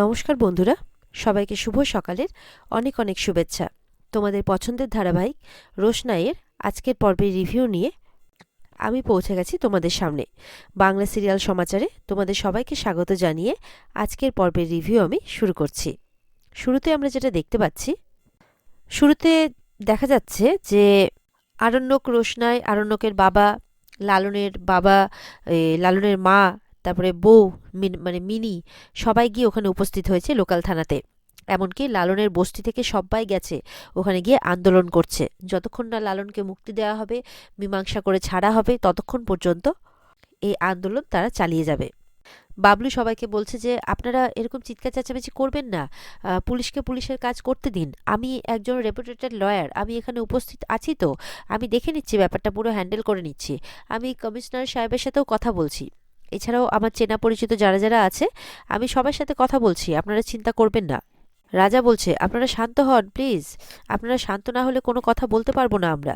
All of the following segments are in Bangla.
নমস্কার বন্ধুরা, সবাইকে শুভ সকালের অনেক অনেক শুভেচ্ছা। তোমাদের পছন্দের ধারাবাহিক রোশনাইয়ের আজকের পর্বের রিভিউ নিয়ে আমি পৌঁছে গেছি তোমাদের সামনে। বাংলা সিরিয়াল সমাচারে তোমাদের সবাইকে স্বাগত জানিয়ে আজকের পর্বের রিভিউ আমি শুরু করছি। শুরুতে আমরা যেটা দেখতে পাচ্ছি, শুরুতে দেখা যাচ্ছে যে আরণ্যক রোশনাই, আরণ্যকের বাবা, লালনের বাবা লালনের মা তারপরে বউ, মিন- মানে সবাই গিয়ে ওখানে উপস্থিত হয়েছে লোকাল থানাতে। এমনকি লালনের বস্তি থেকে সবাই গেছে, ওখানে গিয়ে আন্দোলন করছে। যতক্ষণ না লালনকে মুক্তি দেওয়া হবে, মীমাংসা করে ছাড়া হবে, ততক্ষণ পর্যন্ত এই আন্দোলন তারা চালিয়ে যাবে। বাবলু সবাইকে বলছে যে, আপনারা এরকম চিৎকার চেঁচামেচি করবেন না। পুলিশকে পুলিশের কাজ করতে দিন। আমি একজন রেপুটেটেড লয়ার, আমি এখানে উপস্থিত আছি তো। আমি দেখে নিচ্ছি, ব্যাপারটা পুরো হ্যান্ডেল করে নিচ্ছি। আমি কমিশনার সাহেবের সাথেও কথা বলছি। এছাড়াও আমার চেনা পরিচিত যারা যারা আছে, আমি সবার সাথে কথা বলছি, আপনারা চিন্তা করবেন না। রাজা বলছে, আপনারা শান্ত হন প্লিজ আপনারা শান্ত না হলে কোনো কথা বলতে পারব না আমরা।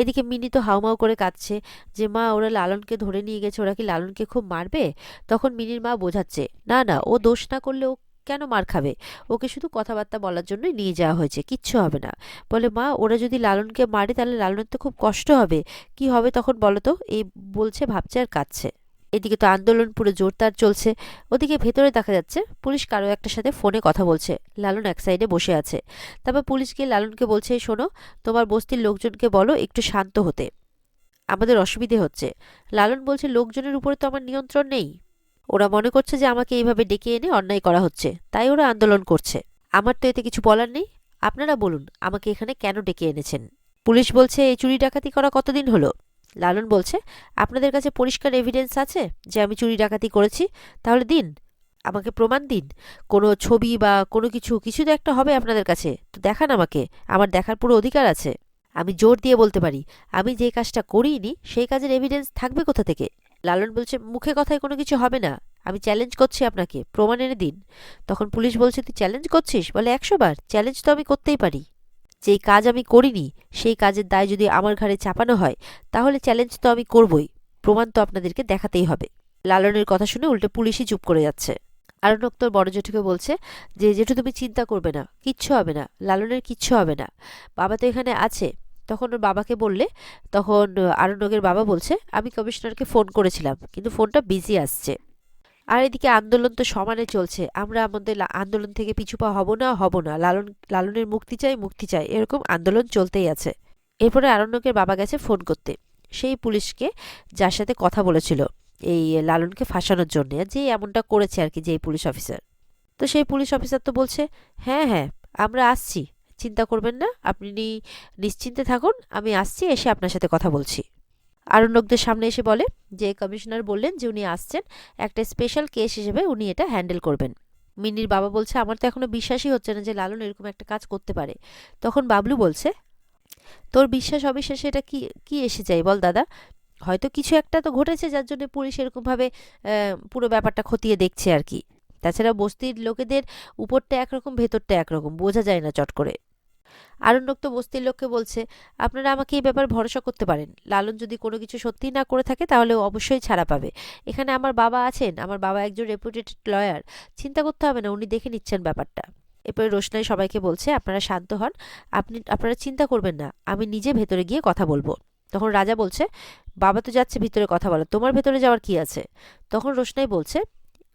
এদিকে মিনি তো হাউমাউ করে কাঁদছে যে, মা, ওরা লালনকে ধরে নিয়ে গেছে, ওরা কি লালনকে খুব মারবে? তখন মিনির মা বোঝাচ্ছে, না না, ও দোষ না করলে ও কেন মার খাবে? ওকে শুধু কথাবার্তা বলার জন্যই নিয়ে যাওয়া হয়েছে, কিচ্ছু হবে না। বলে, মা, ওরা যদি লালনকে মারে, তাহলে লালনের তো খুব কষ্ট হবে। কি হবে তখন বলো তো? এই বলছে, ভাবছে আর কাঁদছে। এদিকে তো আন্দোলন পুরো জোরদার চলছে। ওদিকে ভেতরে দেখা যাচ্ছে, পুলিশ কারও একটার সাথে ফোনে কথা বলছে, লালন এক সাইডে বসে আছে। তারপর পুলিশ গিয়ে লালনকে বলছে, শোনো, তোমার বস্তির লোকজনকে বলো, একটু শান্ত হতে। আমাদের অসুবিধে হচ্ছে। লালন বলছে, লোকজনের উপরে তো আমার নিয়ন্ত্রণ নেই। ওরা মনে করছে যে আমাকে এইভাবে ডেকে এনে অন্যায় করা হচ্ছে। তাই ওরা আন্দোলন করছে। আমার তো এতে কিছু বলার নেই। আপনারা বলুন, আমাকে এখানে কেন ডেকে এনেছেন? পুলিশ বলছে, এই চুরি ডাকাতি করা কতদিন হলো? লালন বলছে, আপনাদের কাছে পরিষ্কার এভিডেন্স আছে যে আমি চুরি ডাকাতি করেছি? তাহলে দিন, আমাকে প্রমাণ দিন। কোনো ছবি বা কোনো কিছু কিছু তো একটা হবে আপনাদের কাছে। তো দেখান আমাকে, আমার দেখার পুরো অধিকার আছে। আমি জোর দিয়ে বলতে পারি, আমি যে কাজটা করিনি, সেই কাজের এভিডেন্স থাকবে কোথা থেকে? লালন বলছে, মুখে কথায় কোনো কিছু হবে না। আমি চ্যালেঞ্জ করছি আপনাকে, প্রমাণ এনে দিন। তখন পুলিশ বলছে, তুই চ্যালেঞ্জ করছিস? বলে, একশো বার চ্যালেঞ্জ তো আমি করতেই পারি। যেই কাজ আমি করিনি, সেই কাজের দায় যদি আমার ঘাড়ে চাপানো হয়, তাহলে চ্যালেঞ্জ তো আমি করবই। প্রমাণ তো আপনাদেরকে দেখাতেই হবে। লালনের কথা শুনে উল্টে পুলিশই চুপ করে যাচ্ছে। আরণ্যক তোর বড় জেঠুকে বলছে যে, জেঠু, তুমি চিন্তা করবে না, কিচ্ছু হবে না, লালনের কিচ্ছু হবে না। বাবা তো এখানে আছে। তখন ওর বাবাকে বললে, তখন আরণ্যকের বাবা বলছে, আমি কমিশনারকে ফোন করেছিলাম, কিন্তু ফোনটা বিজি আসছে। আর এদিকে আন্দোলন তো সমানে চলছে। আমরা আমাদের আন্দোলন থেকে পিছু পা হব না হব না। লালন লালনের মুক্তি চাই মুক্তি চাই। এরকম আন্দোলন চলতেই আছে। এরপরে আরণ্যকের বাবা গেছে ফোন করতে। সেই পুলিশকে যার সাথে কথা বলেছিল এই লালনকে ফাঁসানোর জন্য, যে এমনটা করেছে আর কি, যে পুলিশ অফিসার। তো সেই পুলিশ অফিসার তো বলছে হ্যাঁ হ্যাঁ আমরা আসছি। চিন্তা করবেন না, আপনি নিশ্চিন্তে থাকুন, আমি আসছি, এসে আপনার সাথে কথা বলছি। আরণ্যকদের সামনে এসে বলে যে, কমিশনার বললেন যে, উনি আসছেন। একটা স্পেশাল কেস হিসেবে উনি এটা হ্যান্ডেল করবেন। মিনির বাবা বলছে, আমার তো এখনও বিশ্বাসই হচ্ছে না যে, লালন এরকম একটা কাজ করতে পারে। তখন বাবলু বলছে, তোর বিশ্বাস অবিশ্বাসে এটা কি কি এসে যায় বল দাদা? হয়তো কিছু একটা তো ঘটেছে যার জন্য পুলিশ এরকমভাবে পুরো ব্যাপারটা খতিয়ে দেখছে আর কি। তাছাড়া বস্তির লোকেদের উপরটা একরকম, ভেতরটা একরকম, বোঝা যায় না চট করে। আরণ্যক তো বস্তির লোককে বলছে, আপনারা আমাকে এই ব্যাপার ভরসা করতে পারেন। লালন যদি কোনো কিছু সত্যিই না করে থাকে, তাহলে অবশ্যই ছাড়া পাবে। এখানে আমার বাবা আছেন, আমার বাবা একজন রেপুটেড লয়ার চিন্তা করতে হবে না, উনি দেখে নিচ্ছেন ব্যাপারটা। এরপরে রোশনাই সবাইকে বলছে, আপনারা শান্ত হন। আপনি, আপনারা চিন্তা করবেন না। আমি নিজে ভেতরে গিয়ে কথা বলব। তখন রাজা বলছে, বাবা তো যাচ্ছে ভিতরে কথা বলা তোমার ভেতরে যাওয়ার কি আছে? তখন রোশনাই বলছে,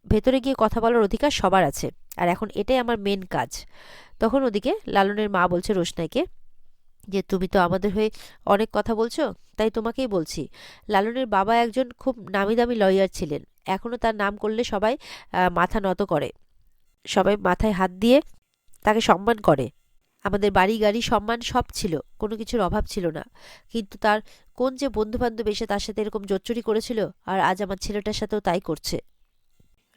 ভেতরে গিয়ে কথা বলার অধিকার সবার আছে। আর এখন এটাই আমার মেন কাজ। তখন ওদিকে লালনের মা বলছে রোশনাইকে যে, তুমি তো আমাদের হয়ে অনেক কথা বলছো, তাই তোমাকেই বলছি। লালনের বাবা একজন খুব নামি দামি লয়ার ছিলেন। এখনও তার নাম করলে সবাই মাথা নত করে। সবাই মাথায় হাত দিয়ে তাকে সম্মান করে। আমাদের বাড়ি গাড়ি সম্মান সব ছিল, কোনো কিছুর অভাব ছিল না। কিন্তু তার কোন যে বন্ধু বান্ধব এসে তার সাথে এরকম জোচ্চুরি করেছিল, আর আজ আমার ছেলেটার সাথেও তাই করছে।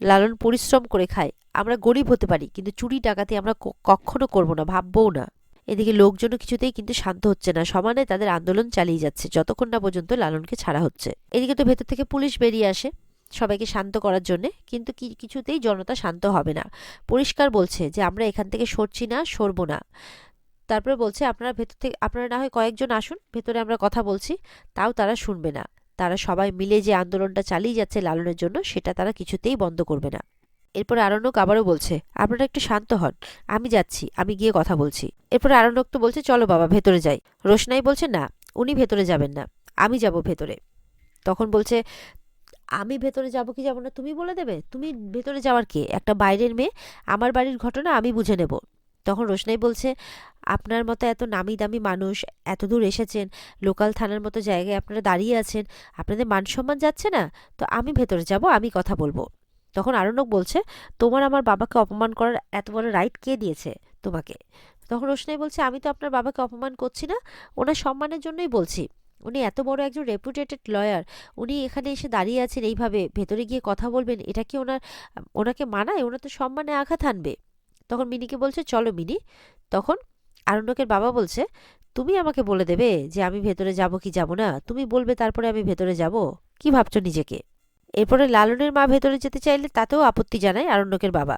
লালন পরিশ্রম করে খায় আমরা গরিব হতে পারি, কিন্তু চুরি ডাকাতি আমরা কখনো করব না, ভাববও না। এদিকে লোকজনও কিছুতেই কিন্তু শান্ত হচ্ছে না, সমানে তাদের আন্দোলন চালিয়ে যাচ্ছে, যতক্ষণ না পর্যন্ত লালনকে ছাড়া হচ্ছে। এদিকে তো ভেতর থেকে পুলিশ বেরিয়ে আসে, সবাইকে শান্ত করার জন্য, কিন্তু কিছুতেই জনতা শান্ত হবে না। পরিষ্কার বলছে যে, আমরা এখান থেকে সরছি না, সরব না। তারপরে বলছে, আপনারা ভেতর থেকে, আপনারা না হয় কয়েকজন আসুন, ভেতরে আমরা কথা বলছি, তাও তারা শুনবে না। তারা সবাই মিলে যে আন্দোলনটা চালিয়ে যাচ্ছে লালনের জন্য, সেটা তারা কিছুতেই বন্ধ করবে না। এরপর আরণ্যক আবারও বলছে, আপনারা একটু শান্ত হন, আমি যাচ্ছি, আমি গিয়ে কথা বলছি। এরপরে আরণ্যক তো বলছে, চলো বাবা, ভেতরে যাই। রোশনাই বলছে, না, উনি ভেতরে যাবেন না, আমি যাব ভেতরে। তখন বলছে, আমি ভেতরে যাব কি যাব না, তুমি বলে দেবে? তুমি ভেতরে যাওয়ার কে? একটা বাইরের মেয়ে? আমার বাড়ির ঘটনা আমি বুঝে নেব। তখন রোশনাই বলছে আপনার মতো এত নামি দামি মানুষ এত দূর এসেছেন, লোকাল থানার মতো জায়গায় আপনারা দাঁড়িয়ে আছেন, আপনাদের মান সম্মান যাচ্ছে না, তো আমি ভেতরে যাব, আমি কথা বলব। তখন আরণ্যক বলছে, তোমার আমার বাবাকে অপমান করার এত বড় রাইট কে দিয়েছে তোমাকে? তখন রোশনাই বলছে, আমি তো আপনার বাবাকে অপমান করছি না, ওনার সম্মানের জন্যই বলছি। উনি এত বড় একজন রেপুটেটেড লয়ার উনি এখানে এসে দাঁড়িয়ে আছেন, এইভাবে ভেতরে গিয়ে কথা বলবেন, এটা কি ওনার, ওনাকে মানায়? ওনার তো সম্মানে আঘাত আনবে। তখন মিনিকে বলছে, চলো মিনি। তখন আরণ্যকের বাবা বলছে, তুমি আমাকে বলে দেবে যে আমি ভেতরে যাব কি যাব না। তুমি বলবে তারপরে আমি ভেতরে যাব। কি ভাবছ নিজেকে? এরপরে লালনের মা ভেতরে যেতে চাইলে তাতেও আপত্তি জানায় আরণ্যকের বাবা।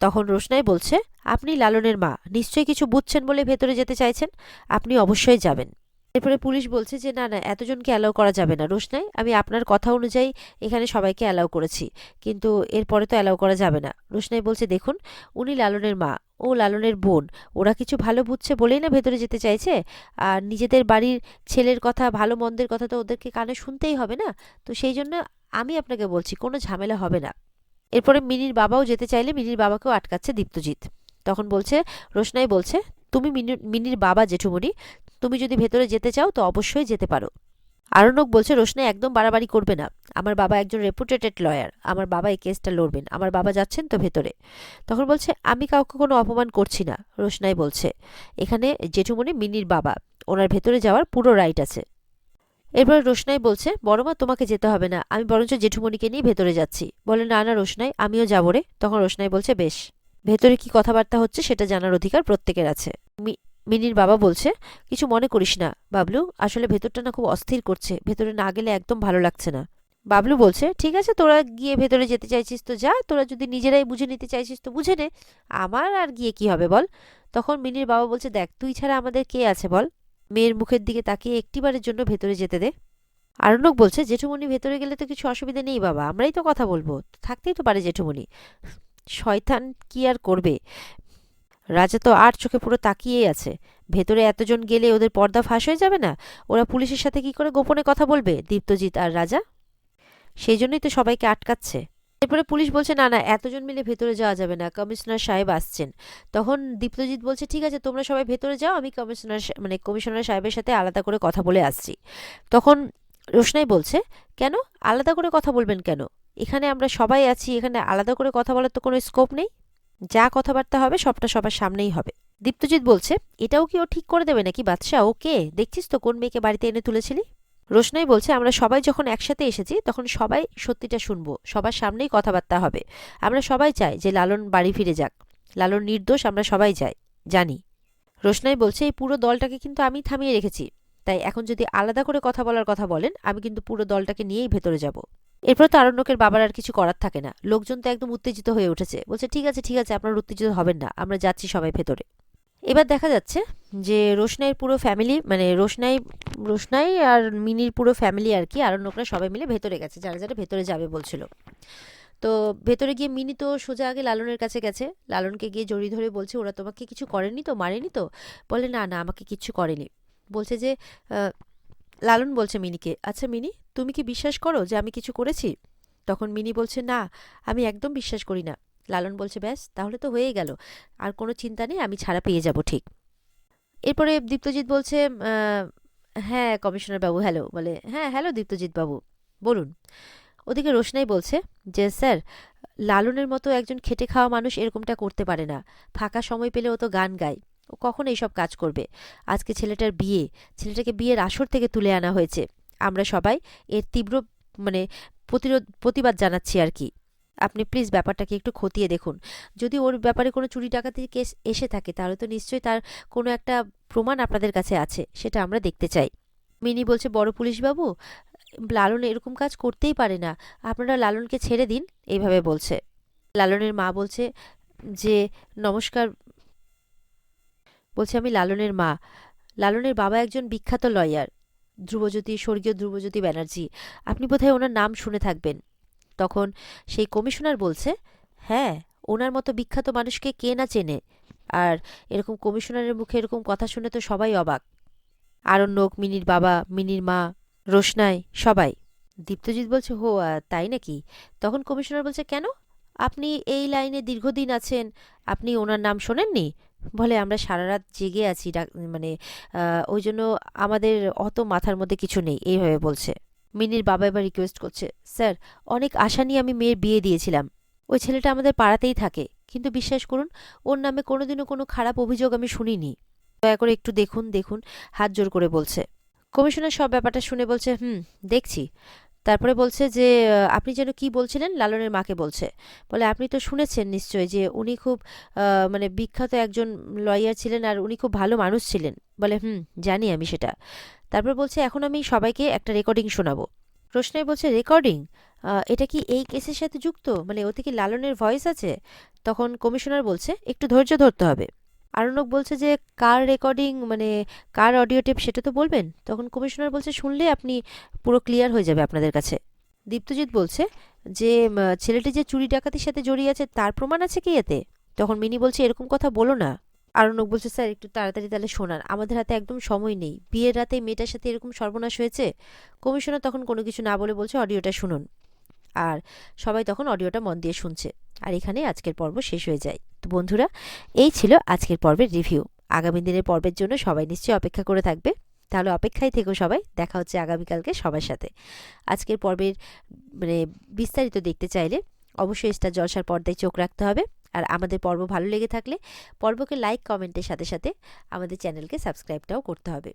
তখন রোশনাই বলছে, আপনি লালনের মা, নিশ্চয়ই কিছু বুঝছেন বলে ভেতরে যেতে চাইছেন? আপনি অবশ্যই যাবেন। এরপরে পুলিশ বলছে যে, না না, এতজনকে অ্যালাউ করা যাবে না। রোশনাই, আমি আপনার কথা অনুযায়ী এখানে সবাইকে অ্যালাউ করেছি, কিন্তু এরপরে তো অ্যালাউ করা যাবে না। রোশনাই বলছে, দেখুন, উনি লালনের মা ও লালনের বোন। ওরা কিছু ভালো বুঝছে বলেই না ভেতরে যেতে চাইছে? আর নিজেদের বাড়ির ছেলের কথা, ভালো মন্দের কথা তো ওদেরকে কানে শুনতেই হবে না? তো সেই জন্য আমি আপনাকে বলছি, কোনো ঝামেলা হবে না। এরপরে মিনির বাবাও যেতে চাইলে মিনির বাবাকেও আটকাচ্ছে দীপ্তজিৎ। তখন বলছে, রোশনাই বলছে, তুমি মিনির বাবা জেঠুমণি, তুমি যদি ভেতরে যেতে চাও তো অবশ্যই যেতে পারো। আরণক বলছে, রোশনাই একদম বাড়াবাড়ি করবে না। আমার বাবা একজন রেপুটেটেড লয়ার আমার বাবা এই কেসটা লড়বেন, আমার বাবা যাচ্ছেন তো ভেতরে। তখন বলছে, আমি কাউকে কোনো অপমান করছি না, রোশনাই বলছে। এখানে জেঠুমণি মিনির বাবা, ওনার ভেতরে যাওয়ার পুরো রাইট আছে। এরপর রোশনাই বলছে বড়মা তোমাকে যেতে হবে না, আমি বরঞ্চ জেঠুমণিকে নিয়ে ভেতরে যাচ্ছি। বলে, না না, রোশনাই, আমিও যাব রে। তখন রোশনাই বলছে, বেশ, ভেতরে কি কথাবার্তা হচ্ছে সেটা জানার অধিকার প্রত্যেকের আছে। মিনির বাবা বলছে, কিছু মনে করিস না, বাবলু, আসলে ভেতরটা না খুব অস্থির করছে, ভেতরে না গেলে একদম ভালো লাগছে না। বাবলু বলছে, ঠিক আছে, তোরা গিয়ে ভেতরে যেতে চাইছিস তো যা, তোরা যদি নিজেরাই বুঝে নিতে চাইছিস তো বুঝে নে, আমার আর গিয়ে কি হবে বল? তখন মিনির বাবা বলছে, দেখ, তুই ছাড়া আমাদের কে আছে বল? মেয়ের মুখের দিকে তাকিয়ে একটিবারের জন্য ভেতরে যেতে দে। আরণ্যক বলছে, জেঠুমণি, ভেতরে গেলে তো কিছু অসুবিধা নেই বাবা, আমরাই তো কথা বলব, থাকতেই তো পারে জেঠুমণি। শয়তান কি আর করবে? রাজা তো আর চোখে পুরো তাকিয়েই আছে। ভেতরে এতজন গেলে ওদের পর্দা ফাঁস হয়ে যাবে না? ওরা পুলিশের সাথে কি করে গোপনে কথা বলবে? দীপ্তজিৎ আর রাজা? সেই জন্যই তো সবাইকে আটকাচ্ছে। এরপরে পুলিশ বলছে, না না, এতজন মিলে ভেতরে যাওয়া যাবে না। কমিশনার সাহেব আসছেন। তখন দীপ্তজিৎ বলছে, ঠিক আছে, তোমরা সবাই ভেতরে যাও, আমি কমিশনার মানে কমিশনার সাহেবের সাথে আলাদা করে কথা বলে আসছি। তখন রোশনাই বলছে, কেন? আলাদা করে কথা বলবেন কেন? এখানে আমরা সবাই আছি, এখানে আলাদা করে কথা বলার তো কোনো স্কোপ নেই। যা কথাবার্তা হবে, সবটা সবার সামনেই হবে। দীপ্তজিৎ বলছে, এটাও কি ও ঠিক করে দেবে নাকি বাদশা ওকে দেখছিস তো কোন মেয়েকে বাড়িতে এনে তুলেছিলি? রোশনাই বলছে, আমরা সবাই যখন একসাথে এসেছি, তখন সবাই সত্যিটা শুনব। সবার সামনেই কথাবার্তা হবে। আমরা সবাই চাই যে লালন বাড়ি ফিরে যাক। লালন নির্দোষ, আমরা সবাই চাই। জানি। রোশনাই বলছে, এই পুরো দলটাকে কিন্তু আমি থামিয়ে রেখেছি। তাই এখন যদি আলাদা করে কথা বলার কথা বলেন, আমি কিন্তু পুরো দলটাকে নিয়েই ভেতরে যাব। এরপর তো আরণ্যকের বাবার আর কিছু করার থাকে না। লোকজন তো একদম উত্তেজিত হয়ে উঠেছে। বলছে, ঠিক আছে ঠিক আছে, আপনারা উত্তেজিত হবেন না। আমরা যাচ্ছি সবাই ভেতরে। এবার দেখা যাচ্ছে যে রোশনাইয়ের পুরো ফ্যামিলি মানে রোশনাই রোশনাই আর মিনির পুরো ফ্যামিলি আর কি আরণ্যকরা সবাই মিলে ভেতরে গেছে, যারা যারা ভেতরে যাবে বলছিল। তো ভেতরে গিয়ে মিনি তো সোজা আগে লালনের কাছে গেছে, লালনকে গিয়ে জড়িয়ে ধরে বলছে, ওরা তোমাকে কিছু করেনি তো? মারেনি তো? বলে, না না, আমাকে কিচ্ছু করেনি। বলছে যে লালন বলছে মিনিকে আচ্ছা মিনি, তুমি কি বিশ্বাস করো যে আমি কিছু করেছি? তখন মিনি বলছে, না, আমি একদম বিশ্বাস করি না। লালন বলছে, ব্যাস, তাহলে তো হয়েই গেল। আর কোনো চিন্তা নেই, আমি ছাড়া পেয়ে যাব, ঠিক। এরপরে দীপ্তজিৎ বলছে হ্যাঁ কমিশনার বাবু, হ্যালো। বলে হ্যাঁ হ্যালো দীপ্তজিৎ বাবু, বলুন। ওদিকে রোশনাই বলছে যে, স্যার, লালনের মতো একজন খেটে খাওয়া মানুষ এরকমটা করতে পারে না। ফাঁকা সময় পেলে ও তো গান গায়। ও কখন এইসব কাজ করবে? আজকে ছেলেটার বিয়ে, ছেলেটাকে বিয়ের আসর থেকে তুলে আনা হয়েছে। আমরা সবাই এর তীব্র মানে প্রতিরোধ, প্রতিবাদ জানাচ্ছি আর কি। আপনি প্লিজ ব্যাপারটাকে একটু খতিয়ে দেখুন। যদি ওর ব্যাপারে কোনো চুরি ডাকাতির কেস এসে থাকে, তাহলে তো নিশ্চয়ই তার কোনো একটা প্রমাণ আপনাদের কাছে আছে, সেটা আমরা দেখতে চাই। মিনি বলছে, বড় পুলিশ বাবু লালন এরকম কাজ করতেই পারে না। আপনারা লালনকে ছেড়ে দিন এইভাবে বলছে। লালনের মা বলছে যে, নমস্কার। বলছে, আমি লালনের মা। লালনের বাবা একজন বিখ্যাত লয়ার ধ্রুবজ্যোতি, স্বর্গীয় ধ্রুবজ্যোতি ব্যানার্জি। আপনি বোধহয় ওনার নাম শুনে থাকবেন। তখন সেই কমিশনার বলছে হ্যাঁ ওনার মতো বিখ্যাত মানুষকে কে না চেনে? আর এরকম কমিশনারের মুখে এরকম কথা শুনে তো সবাই অবাক। আরণ্যক, মিনির বাবা, মিনির মা, রোশনাই, সবাই। দীপ্তজিৎ বলছে, হো তাই নাকি? তখন কমিশনার বলছে, কেন? আপনি এই লাইনে দীর্ঘদিন আছেন, আপনি ওনার নাম শোনেননি? বলে, আমরা সারা রাত জেগে আছি মানে ওই জন্য আমাদের অত মাথার মধ্যে কিছু নেই। এইভাবে বলছে। মিনির বাবা এবার রিকোয়েস্ট করছে। স্যার, অনেক আশা নিয়ে আমি মেয়ের বিয়ে দিয়েছিলাম। ওই ছেলেটা আমাদের পাড়াতেই থাকে। কিন্তু বিশ্বাস করুন, ওর নামে কোনোদিনও কোনো খারাপ অভিযোগ আমি শুনিনি। দয়া করে একটু দেখুন দেখুন। হাত জোর করে বলছে। কমিশনার সব ব্যাপারটা শুনে বলছে, হুম, দেখছি। তারপরে বলছে যে আপনি যেন কি বলছিলেন? লালনের মাকে বলছে। বলে, আপনি তো শুনেছেন নিশ্চয়ই যে উনি খুব মানে বিখ্যাত একজন লয়ার ছিলেন আর উনি খুব ভালো মানুষ ছিলেন। বলে, হুম, জানি আমি সেটা। তারপর বলছে, এখন আমি সবাইকে একটা রেকর্ডিং শোনাবো। প্রশ্নে বলছে রেকর্ডিং এটা কি এই কেসের সাথে যুক্ত? মানে ওতে কি লালনের ভয়েস আছে? তখন কমিশনার বলছে, একটু ধৈর্য ধরতে হবে। আরণ্যক বলছে যে, কার রেকর্ডিং মানে কার অডিও টেপ সেটা তো বলবেন? তখন কমিশনার বলছে, শুনলে আপনি পুরো ক্লিয়ার হয়ে যাবে আপনাদের কাছে। দীপ্তজিৎ বলছে যে ছেলেটি যে চুরি ডাকাতির সাথে জড়িয়ে আছে, তার প্রমাণ আছে কি এতে? তখন মিনি বলছে, এরকম কথা বলো না। আরণ্যক বলছে, স্যার, একটু তাড়াতাড়ি তাহলে শোনান। আমাদের হাতে একদম সময় নেই। বিয়ের রাতে মেয়েটার সাথে এরকম সর্বনাশ হয়েছে? কমিশনার তখন কোনো কিছু না বলে বলছে অডিওটা শুনুন। আর সবাই তখন অডিওটা মন দিয়ে শুনছে। আর এখানে আজকের পর্ব শেষ হয়ে যায়। তো বন্ধুরা, এই ছিল আজকের পর্বের রিভিউ। আগামী দিনের পর্বের জন্য সবাই নিশ্চয়ই অপেক্ষা করে থাকবে। তাহলে অপেক্ষায় থেকো সবাই, দেখা হচ্ছে আগামীকালকে সবার সাথে। আজকের পর্বের মানে বিস্তারিত দেখতে চাইলে অবশ্যই স্টার জলসার পর্দায় চোখ রাখতে হবে। আর আমাদের পর্ব ভালো লেগে থাকলে পর্বকে লাইক, কমেন্টের সাথে সাথে আমাদের চ্যানেলকে সাবস্ক্রাইবটাও করতে হবে।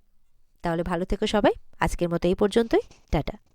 তাহলে ভালো থেকো সবাই। আজকের মতো এই পর্যন্তই। টাটা।